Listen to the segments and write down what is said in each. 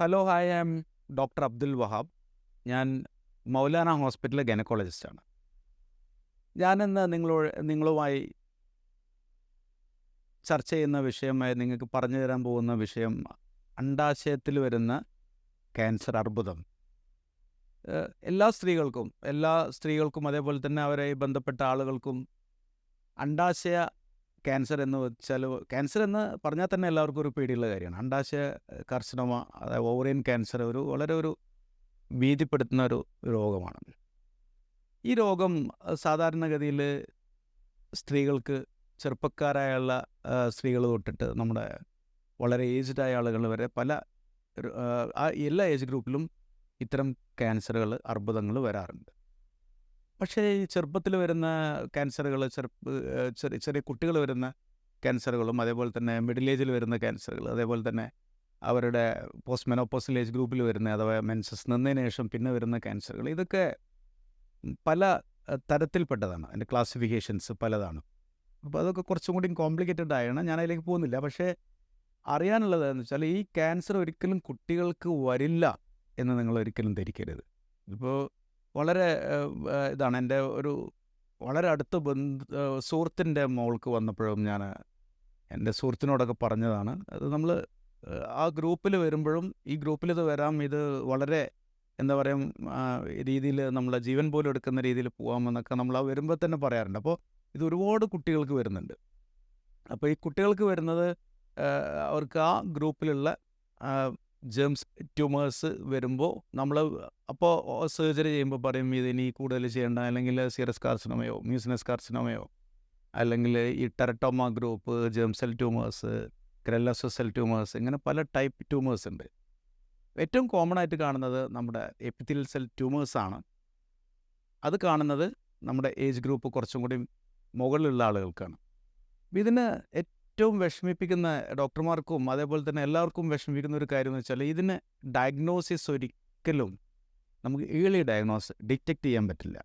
Hello hi I'm doctor Abdul Wahab ഞാൻ മൗലാന ഹോസ്പിറ്റലിലെ ഗൈനക്കോളജിസ്റ്റാണ്. ഞാനിന്ന് നിങ്ങളോ നിങ്ങളുമായി ചർച്ച ചെയ്യുന്ന വിഷയമായി നിങ്ങൾക്ക് പറഞ്ഞു തരാൻ പോകുന്ന വിഷയം അണ്ടാശയത്തിൽ വരുന്ന ക്യാൻസർ അർബുദം. എല്ലാ സ്ത്രീകൾക്കും എല്ലാ സ്ത്രീകൾക്കും അതേപോലെ തന്നെ അവരെ ബന്ധപ്പെട്ട ആളുകൾക്കും അണ്ടാശയ ക്യാൻസർ എന്ന് വെച്ചാൽ ക്യാൻസർ എന്ന് പറഞ്ഞാൽ തന്നെ എല്ലാവർക്കും ഒരു പേടിയുള്ള കാര്യമാണ്. അണ്ടാശയ കർശനമ അതായത് ഓവറിയൻ ക്യാൻസർ ഒരു വളരെ ഒരു ഭീതിപ്പെടുത്തുന്ന ഒരു രോഗമാണ്. ഈ രോഗം സാധാരണഗതിയിൽ സ്ത്രീകൾക്ക് ചെറുപ്പക്കാരായുള്ള സ്ത്രീകൾ തൊട്ടിട്ട് നമ്മുടെ വളരെ ഏജ്ഡ് ആയ ആളുകൾ വരെ പല എല്ലാ ഏജ് ഗ്രൂപ്പിലും ഇത്തരം ക്യാൻസറുകൾ അർബുദങ്ങൾ വരാറുണ്ട്. പക്ഷേ ഈ ചെറുപ്പത്തിൽ വരുന്ന ക്യാൻസറുകൾ ചെറുപ്പ ചെറിയ കുട്ടികൾ വരുന്ന ക്യാൻസറുകളും അതേപോലെ തന്നെ മിഡിൽ ഏജിൽ വരുന്ന ക്യാൻസറുകൾ അതേപോലെ തന്നെ അവരുടെ പോസ്റ്റ് മെനോപ്പോസൽ ഏജ് ഗ്രൂപ്പിൽ വരുന്ന അഥവാ മെൻസസ് നിന്നതിന് ശേഷം പിന്നെ വരുന്ന ക്യാൻസറുകൾ ഇതൊക്കെ പല തരത്തിൽപ്പെട്ടതാണ്. അതിന്റെ ക്ലാസിഫിക്കേഷൻസ് പലതാണ്. അപ്പോൾ അതൊക്കെ കുറച്ചും കൂടി കോംപ്ലിക്കേറ്റഡ് ആയാണ്. ഞാൻ അതിലേക്ക് പോകുന്നില്ല. പക്ഷേ അറിയാനുള്ളത് എന്ന് വെച്ചാൽ ഈ ക്യാൻസർ ഒരിക്കലും കുട്ടികൾക്ക് വരില്ല എന്ന് നിങ്ങൾ ഒരിക്കലും ധരിക്കരുത്. ഇപ്പോൾ വളരെ ഇതാണ് എന്റെ ഒരു വളരെ അടുത്ത ബന്ധു സുഹൃത്തിന്റെ മോൾക്ക് വന്നപ്പോഴും ഞാൻ എന്റെ സുഹൃത്തിനോടൊക്കെ പറഞ്ഞതാണ്. അത് നമ്മൾ ആ ഗ്രൂപ്പിൽ വരുമ്പോഴും ഈ ഗ്രൂപ്പിൽ ഇത് വരാം ഇത് വളരെ എന്താ പറയുക രീതിയിൽ നമ്മൾ ജീവൻ പോലും എടുക്കുന്ന രീതിയിൽ പോകാമെന്നൊക്കെ നമ്മൾ ആ വരുമ്പോൾ തന്നെ പറയാറുണ്ട്. അപ്പോൾ ഇത് ഒരുപാട് കുട്ടികൾക്ക് വരുന്നുണ്ട്. അപ്പോൾ ഈ കുട്ടികൾക്ക് വരുന്നത് അവർക്ക് ആ ഗ്രൂപ്പിലുള്ള ജെംസ് ട്യൂമേഴ്സ് വരുമ്പോൾ നമ്മൾ അപ്പോൾ സർജറി ചെയ്യുമ്പോൾ പറയും ഇത് ഇനി കൂടുതൽ ചെയ്യേണ്ട. അല്ലെങ്കിൽ സീറസ് കാർസിനോമയോ മ്യൂസിനസ് കാർസിനോമയോ അല്ലെങ്കിൽ ഈ teratoma group germ cell tumours ക്രെല്ലസോ cell tumours ഇങ്ങനെ പല ടൈപ്പ് ട്യൂമേഴ്സ് ഉണ്ട്. ഏറ്റവും കോമൺ ആയിട്ട് കാണുന്നത് നമ്മുടെ എപ്പിത്തിൽ സെൽ ട്യൂമേഴ്സാണ് അത് കാണുന്നത് നമ്മുടെ ഏജ് ഗ്രൂപ്പ് കുറച്ചും കൂടി മുകളിലുള്ള ആളുകൾക്കാണ്. ഇതിന് ഏറ്റവും വിഷമിപ്പിക്കുന്ന ഡോക്ടർമാർക്കും അതേപോലെ തന്നെ എല്ലാവർക്കും വിഷമിപ്പിക്കുന്ന ഒരു കാര്യം എന്ന് വെച്ചാൽ ഇതിന് ഡയഗ്നോസിസ് ഒരിക്കലും നമുക്ക് ഏളി ഡയഗ്നോസ് ഡിറ്റക്റ്റ് ചെയ്യാൻ പറ്റില്ല.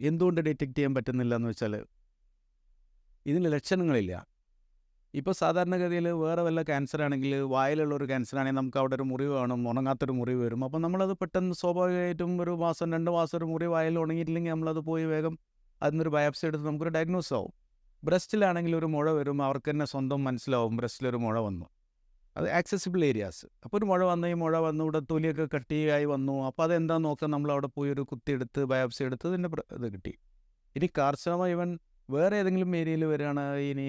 എന്തുകൊണ്ട് ഡിറ്റക്റ്റ് ചെയ്യാൻ പറ്റുന്നില്ല എന്ന് വെച്ചാൽ ഇതിന് ലക്ഷണങ്ങളില്ല. ഇപ്പോൾ സാധാരണഗതിയിൽ വേറെ വല്ല ക്യാൻസർ ആണെങ്കിൽ വായിലുള്ള ഒരു ക്യാൻസർ ആണെങ്കിൽ നമുക്ക് അവിടെ ഒരു മുറിവ് കാണും ഉണങ്ങാത്തൊരു മുറിവ് വരും. അപ്പോൾ നമ്മളത് പെട്ടെന്ന് സ്വാഭാവികമായിട്ടും ഒരു മാസം രണ്ട് മാസം ഒരു മുറി വായിൽ ഉണങ്ങിയിട്ടില്ലെങ്കിൽ നമ്മളത് പോയി വേഗം അതിനൊരു ബയോപ്സി എടുത്ത് നമുക്കൊരു ഡയഗ്നോസ് ആവും. ബ്രസ്റ്റിലാണെങ്കിൽ ഒരു മുഴ വരും അവർക്ക് തന്നെ സ്വന്തം മനസ്സിലാവും ബ്രസ്റ്റിലൊരു മുഴ വന്നു. അത് ആക്സസിബിൾ ഏരിയാസ് അപ്പോൾ ഒരു മുഴ വന്നു ഈ മുഴ വന്നു ഇവിടെ തൊലിയൊക്കെ കട്ടിയായി വന്നു. അപ്പോൾ അതെന്താന്ന് നോക്കാൻ നമ്മൾ അവിടെ പോയി ഒരു കുത്തി കുത്തിയെടുത്ത് ബയോപ്സി എടുത്ത് ഇതിന്റെ ഇത് കിട്ടി. ഇനി കാർസിനോമ ഇവൻ വേറെ ഏതെങ്കിലും ഏരിയയിൽ വരികയാണ് ഇനി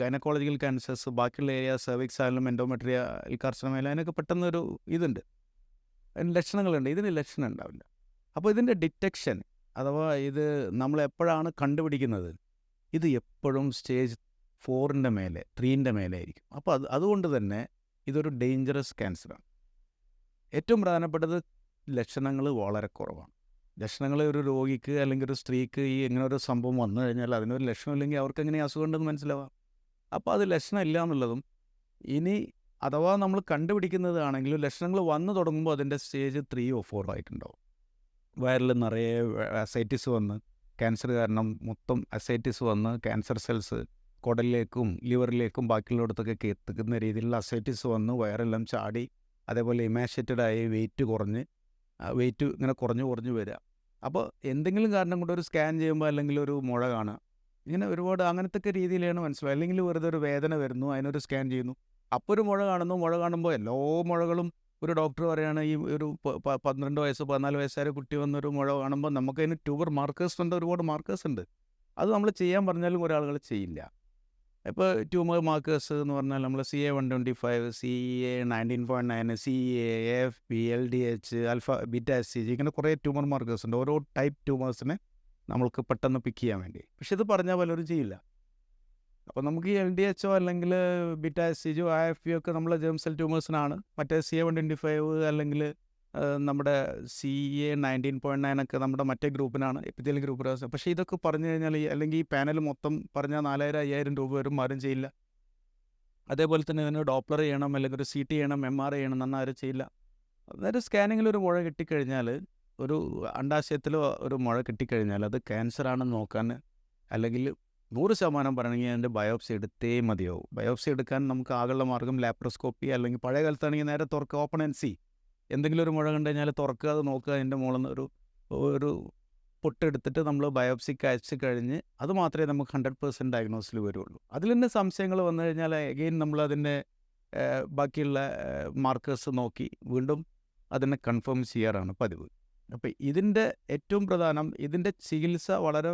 ഗൈനക്കോളജിക്കൽ ക്യാൻസേഴ്സ് ബാക്കിയുള്ള ഏരിയ സെർവിക്സ് ആയാലും എൻഡോമെട്രിയ കാർസിനോമ ആയാലും അതിനൊക്കെ പെട്ടെന്നൊരു ഇതുണ്ട്. അതിന് ലക്ഷണങ്ങളുണ്ട്. ഇതിന് ലക്ഷണം ഉണ്ടാവില്ല അപ്പോൾ ഇതിന്റെ ഡിറ്റക്ഷൻ അഥവാ ഇത് നമ്മൾ എപ്പോഴാണ് കണ്ടുപിടിക്കുന്നത്? ഇത് എപ്പോഴും സ്റ്റേജ് ഫോറിന്റെ മേലെ ത്രീന്റെ മേലെ ആയിരിക്കും. അപ്പോൾ അത് അതുകൊണ്ട് തന്നെ ഇതൊരു ഡേഞ്ചറസ് ക്യാൻസറാണ് ഏറ്റവും പ്രധാനപ്പെട്ടത് ലക്ഷണങ്ങൾ വളരെ കുറവാണ്. ലക്ഷണങ്ങൾ ഒരു രോഗിക്ക് അല്ലെങ്കിൽ ഒരു സ്ത്രീക്ക് ഈ ഇങ്ങനെ ഒരു സംഭവം വന്നു കഴിഞ്ഞാൽ അതിനൊരു ലക്ഷണമില്ലെങ്കിൽ അവർക്ക് എങ്ങനെ അസുഖം ഉണ്ടെന്ന് മനസ്സിലാവാം. അപ്പോൾ അത് ലക്ഷണം ഇല്ല എന്നുള്ളതും ഇനി അഥവാ നമ്മൾ കണ്ടുപിടിക്കുന്നതാണെങ്കിലും ലക്ഷണങ്ങൾ വന്നു തുടങ്ങുമ്പോൾ അതിന്റെ സ്റ്റേജ് ത്രീയോ ഫോറോ ആയിട്ടുണ്ടാവും. വയറിൽ നിറയെ അസൈറ്റിസ് വന്ന് ക്യാൻസർ കാരണം മൊത്തം അസൈറ്റിസ് വന്ന് ക്യാൻസർ സെൽസ് കുടലിലേക്കും ലിവറിലേക്കും ബാക്കിയുള്ളിടത്തൊക്കെ എത്തിക്കുന്ന രീതിയിലുള്ള അസൈറ്റിസ് വന്ന് വയറെല്ലാം ചാടി അതേപോലെ ഇമാഷേറ്റഡ് ആയി വെയിറ്റ് കുറഞ്ഞ് വെയിറ്റ് ഇങ്ങനെ കുറഞ്ഞു കുറഞ്ഞു വരിക അപ്പോൾ എന്തെങ്കിലും കാരണം കൊണ്ട് ഒരു സ്കാൻ ചെയ്യുമ്പോൾ അല്ലെങ്കിൽ ഒരു മുഴ കാണുക ഇങ്ങനെ ഒരുപാട് അങ്ങനത്തെ രീതിയിലാണ് മനസ്സിലാവുക. അല്ലെങ്കിൽ വെറുതെ ഒരു വേദന വരുന്നു അതിനൊരു സ്കാൻ ചെയ്യുന്നു. അപ്പോൾ ഒരു മുഴ കാണുന്നു മുഴ കാണുമ്പോൾ എല്ലാ മുഴകളും ഒരു ഡോക്ടർ പറയുകയാണ് ഈ ഒരു പന്ത്രണ്ട് വയസ്സ് പതിനാല് വയസ്സായ കുട്ടി വന്നൊരു മുഴ കാണുമ്പോൾ നമുക്ക് അതിന് ട്യൂബർ മാർക്കേഴ്സ് ഉണ്ട് ഒരുപാട് മാർക്കേഴ്സ് ഉണ്ട്. അത് നമ്മൾ ചെയ്യാൻ പറഞ്ഞാലും ഒരാളുകൾ ചെയ്യില്ല. ഇപ്പോൾ ട്യൂമർ മാർക്കേഴ്സ് എന്ന് പറഞ്ഞാൽ നമ്മൾ C A one twenty five C A nineteen point nine C A F P L D H alpha beta S C G ഇങ്ങനെ കുറേ ട്യൂമർ മാർക്കേഴ്സ് ഉണ്ട്. ഓരോ ടൈപ്പ് ട്യൂമേഴ്സിനെ നമ്മൾക്ക് പെട്ടെന്ന് പിക്ക് ചെയ്യാൻ വേണ്ടി. പക്ഷെ ഇത് പറഞ്ഞാൽ പലരും ചെയ്യില്ല. അപ്പോൾ നമുക്ക് ഈ എൽ ഡി എച്ചോ അല്ലെങ്കിൽ beta S C G I F P ഒക്കെ നമ്മളെ ജെം സെൽ ട്യൂമേഴ്സിനാണ് മറ്റേ C A one twenty five അല്ലെങ്കിൽ നമ്മുടെ C A nineteen point nine ഒക്കെ നമ്മുടെ മറ്റേ ഗ്രൂപ്പിനാണ് എപ്പിത്തൽ ഗ്രൂപ്പ് പക്ഷേ ഇതൊക്കെ പറഞ്ഞു കഴിഞ്ഞാൽ അല്ലെങ്കിൽ ഈ പാനൽ മൊത്തം പറഞ്ഞാൽ നാലായിരം അയ്യായിരം രൂപ വരും ആരും ചെയ്യില്ല. അതേപോലെ തന്നെ ഇതിന് ഡോപ്ലർ ചെയ്യണം അല്ലെങ്കിൽ ഒരു സി ടി ചെയ്യണം എം ആർ ചെയ്യണം എന്നൊന്നും ആരും ചെയ്യില്ല. അതായത് സ്കാനിങ്ങിൽ ഒരു മുഴ കിട്ടിക്കഴിഞ്ഞാൽ ഒരു അണ്ടാശയത്തിൽ ഒരു മുഴ കിട്ടിക്കഴിഞ്ഞാൽ അത് ക്യാൻസറാണെന്ന് നോക്കാൻ അല്ലെങ്കിൽ നൂറ് ശതമാനം പറയണമെങ്കിൽ അതിന്റെ ബയോപ്സി എടുത്തേ മതിയാവും. ബയോപ്സി എടുക്കാൻ നമുക്ക് ആകെയുള്ള മാർഗം ലാപ്രോസ്കോപ്പി അല്ലെങ്കിൽ പഴയ കാലത്താണെങ്കിൽ നേരെ തുറക്കുക ഓപ്പൺ ആൻഡ് സി. എന്തെങ്കിലും ഒരു മുഴ കണ്ടു കഴിഞ്ഞാൽ തുറക്കുക അത് നോക്കുക അതിന്റെ മുകളിൽ നിന്ന് ഒരു ഒരു പൊട്ടെടുത്തിട്ട് നമ്മൾ ബയോപ്സിക്ക് അയച്ച് കഴിഞ്ഞ് അത് മാത്രമേ നമുക്ക് ഹൺഡ്രഡ് പേഴ്സന്റ് ഡയഗ്നോസിൽ വരുള്ളൂ. അതിൽ തന്നെ സംശയങ്ങൾ വന്നു കഴിഞ്ഞാൽ എഗെയിൻ നമ്മൾ അതിന്റെ ബാക്കിയുള്ള മാർക്കേഴ്സ് നോക്കി വീണ്ടും അതിനെ കൺഫേം ചെയ്യാറാണ് പതിവ്. അപ്പോൾ ഇതിന്റെ ഏറ്റവും പ്രധാനം ഇതിന്റെ ചികിത്സ വളരെ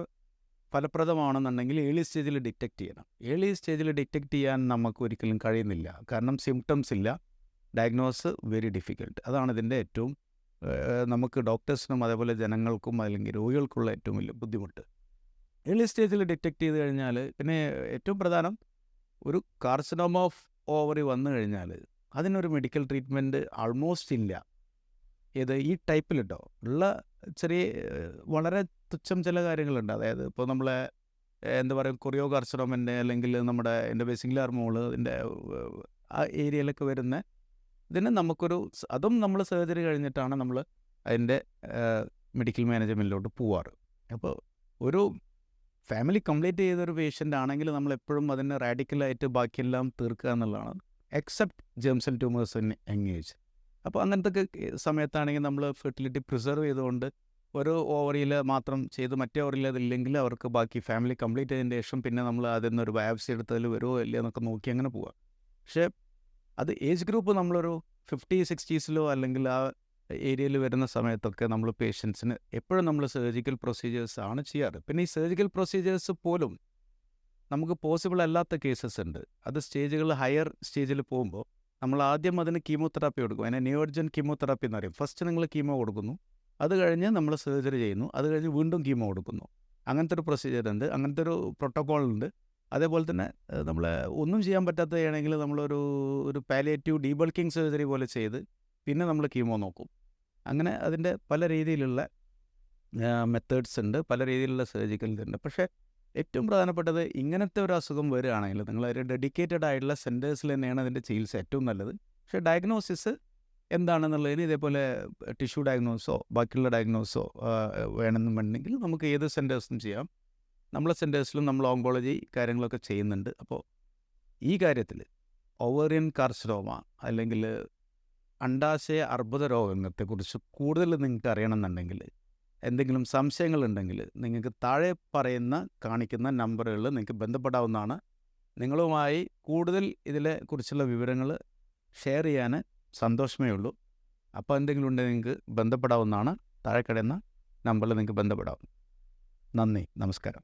ഫലപ്രദമാണെന്നുണ്ടെങ്കിൽ ഏർലി സ്റ്റേജിൽ ഡിറ്റക്റ്റ് ചെയ്യണം. ഏർലി സ്റ്റേജിൽ ഡിറ്റക്റ്റ് ചെയ്യാൻ നമുക്ക് ഒരിക്കലും കഴിയുന്നില്ല. കാരണം സിംറ്റംസ് ഇല്ല. ഡയഗ്നോസ് വെരി ഡിഫിക്കൽട്ട് അതാണ് ഇതിന്റെ ഏറ്റവും നമുക്ക് ഡോക്ടേഴ്സിനും അതേപോലെ ജനങ്ങൾക്കും അല്ലെങ്കിൽ രോഗികൾക്കുള്ള ഏറ്റവും വലിയ ബുദ്ധിമുട്ട്. ഏർലി സ്റ്റേജിൽ ഡിറ്റക്റ്റ് ചെയ്ത് കഴിഞ്ഞാൽ പിന്നെ ഏറ്റവും പ്രധാനം ഒരു കാർസിനോമ ഓഫ് ഓവറി വന്നു കഴിഞ്ഞാൽ അതിനൊരു മെഡിക്കൽ ട്രീറ്റ്മെന്റ് ആൾമോസ്റ്റ് ഇല്ല. ഏത് ഈ ടൈപ്പിലിട്ടോ ഉള്ള ചെറിയ വളരെ തുച്ഛം ചില കാര്യങ്ങളുണ്ട്. അതായത് ഇപ്പോൾ നമ്മളെ എന്താ പറയുക കൊറിയോ കാർസിനോമന്റെ അല്ലെങ്കിൽ നമ്മുടെ എന്റെ ബേസിക്കലി മോൾ ഇതിന്റെ ആ ഏരിയയിലൊക്കെ വരുന്ന ഇതിന് നമുക്കൊരു അതും നമ്മൾ സർജറി കഴിഞ്ഞിട്ടാണ് നമ്മൾ അതിന്റെ മെഡിക്കൽ മാനേജ്മെന്റിലോട്ട് പോവാറ്. അപ്പോൾ ഒരു ഫാമിലി കംപ്ലീറ്റ് ചെയ്തൊരു പേഷ്യന്റ് ആണെങ്കിൽ നമ്മൾ എപ്പോഴും അതിനെ റാഡിക്കലായിട്ട് ബാക്കിയെല്ലാം തീർക്കുക എന്നുള്ളതാണ്. Except germ cell tumours in young അപ്പോൾ അങ്ങനത്തെ സമയത്താണെങ്കിൽ നമ്മൾ ഫെർട്ടിലിറ്റി പ്രിസർവ് ചെയ്തുകൊണ്ട് ഒരു ഓവറിൽ മാത്രം ചെയ്ത് മറ്റേ ഓവറിൽ അതില്ലെങ്കിൽ അവർക്ക് ബാക്കി ഫാമിലി കംപ്ലീറ്റ് ചെയ്തതിന് ശേഷം പിന്നെ നമ്മൾ അതിൽ നിന്ന് ഒരു ബയോപ്സി എടുത്തതിൽ വരുമോ ഇല്ലയോ എന്നൊക്കെ നോക്കി അങ്ങനെ പോവാം. പക്ഷേ അത് ഏജ് ഗ്രൂപ്പ് നമ്മളൊരു ഫിഫ്റ്റി സിക്സ്റ്റീസിലോ അല്ലെങ്കിൽ ആ ഏരിയയിൽ വരുന്ന സമയത്തൊക്കെ നമ്മൾ പേഷ്യൻസിന് എപ്പോഴും നമ്മൾ സർജിക്കൽ പ്രൊസീജിയേഴ്സ് ആണ് ചെയ്യാറ്. പിന്നെ ഈ സർജിക്കൽ പ്രൊസീജിയേഴ്സ് പോലും നമുക്ക് പോസിബിൾ അല്ലാത്ത കേസസ് ഉണ്ട്. അത് സ്റ്റേജുകൾ ഹയർ സ്റ്റേജിൽ പോകുമ്പോൾ നമ്മൾ ആദ്യം അതിന് കീമോതെറാപ്പി കൊടുക്കും. അതിനെ നിയോർജൻ കീമോതെറാപ്പി എന്ന് പറയും. ഫസ്റ്റ് നിങ്ങൾ കീമോ കൊടുക്കുന്നു. അത് കഴിഞ്ഞ് നമ്മൾ സർജറി ചെയ്യുന്നു. അത് കഴിഞ്ഞ് വീണ്ടും കീമോ കൊടുക്കുന്നു. അങ്ങനത്തെ ഒരു പ്രൊസീജിയർ ഉണ്ട്. അങ്ങനത്തെ ഒരു പ്രോട്ടോകോൾ ഉണ്ട്. അതേപോലെ തന്നെ നമ്മൾ ഒന്നും ചെയ്യാൻ പറ്റാത്തതാണെങ്കിൽ നമ്മളൊരു ഒരു പാലിയേറ്റീവ് ഡീബൾക്കിംഗ് സർജറി പോലെ ചെയ്ത് പിന്നെ നമ്മൾ കീമോ നോക്കും. അങ്ങനെ അതിന്റെ പല രീതിയിലുള്ള മെത്തേഡ്സ് ഉണ്ട്. പല രീതിയിലുള്ള സർജിക്കൽ ഇതുണ്ട് പക്ഷേ ഏറ്റവും പ്രധാനപ്പെട്ടത് ഇങ്ങനത്തെ ഒരു അസുഖം വരികയാണെങ്കിൽ നിങ്ങൾ ഒരു ഡെഡിക്കേറ്റഡ് ആയിട്ടുള്ള സെന്റേഴ്സിൽ തന്നെയാണ് അതിന്റെ ചികിത്സ ഏറ്റവും നല്ലത്. പക്ഷേ ഡയഗ്നോസിസ് എന്താണെന്നുള്ളതിന് ഇതേപോലെ ടിഷ്യൂ ഡയഗ്നോസോ ബാക്കിയുള്ള ഡയഗ്നോസോ വേണമെന്നുണ്ടെങ്കിൽ നമുക്ക് ഏത് സെന്റേഴ്സും ചെയ്യാം. നമ്മളെ സെന്റേഴ്സിലും നമ്മൾ ഓങ്കോളജി കാര്യങ്ങളൊക്കെ ചെയ്യുന്നുണ്ട്. അപ്പോൾ ഈ കാര്യത്തിൽ ഓവറിയൻ കാർസിനോമ അല്ലെങ്കിൽ അണ്ടാശയ അർബുദ രോഗത്തെക്കുറിച്ച് കൂടുതൽ നിങ്ങൾക്ക് അറിയണമെന്നുണ്ടെങ്കിൽ എന്തെങ്കിലും സംശയങ്ങളുണ്ടെങ്കിൽ നിങ്ങൾക്ക് താഴെ പറയുന്ന കാണിക്കുന്ന നമ്പറുകളിൽ നിങ്ങൾക്ക് ബന്ധപ്പെടാവുന്നതാണ്. നിങ്ങളുമായി കൂടുതൽ ഇതിനെ കുറിച്ചുള്ള വിവരങ്ങൾ ഷെയർ ചെയ്യാൻ സന്തോഷമേ ഉള്ളൂ. അപ്പോൾ എന്തെങ്കിലും ഉണ്ടെങ്കിൽ നിങ്ങൾക്ക് ബന്ധപ്പെടാവുന്നതാണ്. താഴെ നമ്പറിൽ നിങ്ങൾക്ക് ബന്ധപ്പെടാം. നന്ദി. നമസ്കാരം.